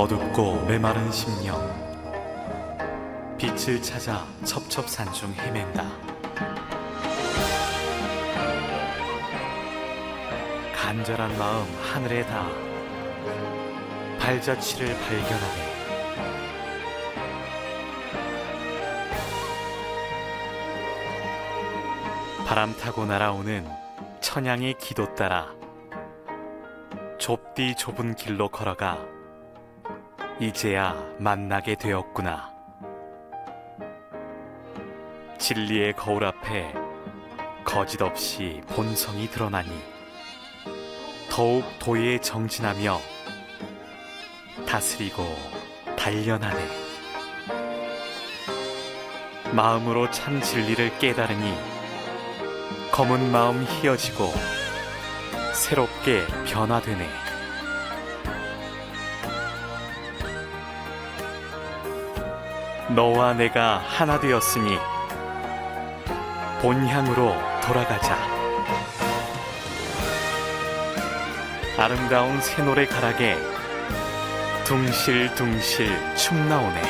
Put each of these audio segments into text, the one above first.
어둡고 메마른 심령. 빛을 찾아 첩첩산 중 헤맨다. 간절한 마음 하늘에 닿아 발자취를 발견하네. 바람 타고 날아오는 천양의 기도 따라 좁디 좁은 길로 걸어가 이제야 만나게 되었구나. 진리의 거울 앞에 거짓 없이 본성이 드러나니 더욱 도에 정진하며 다스리고 단련하네. 마음으로 참 진리를 깨달으니 검은 마음 희어지고 새롭게 변화되네. 너와 내가 하나 되었으니 본향으로 돌아가자. 아름다운 새노래 가락에 둥실둥실 춤 나오네.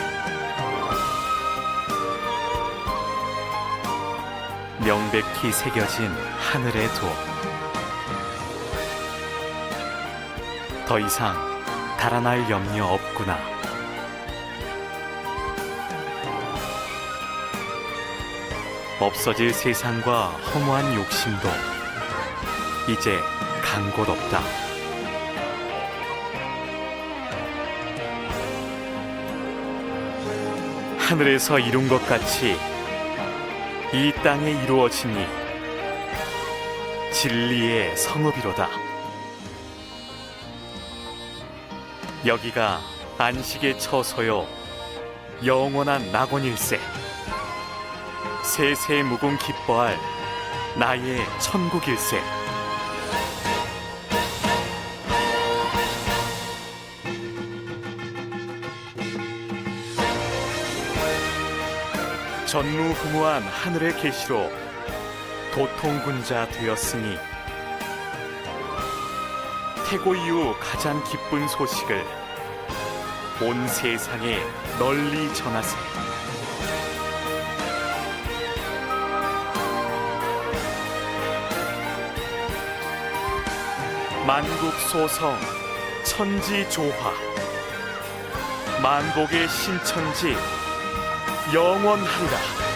명백히 새겨진 하늘의 도. 더 이상 달아날 염려 없구나. 없어질 세상과 허무한 욕심도 이제 간 곳 없다. 하늘에서 이룬 것 같이 이 땅에 이루어지니 진리의 성읍이로다. 여기가 안식의 처소요 영원한 낙원일세. 세세 무궁 기뻐할 나의 천국일세. 전무후무한 하늘의 계시로 도통군자 되었으니 태고 이후 가장 기쁜 소식을 온 세상에 널리 전하세. 만국 소성 천지 조화. 만복의 신천지 영원하리라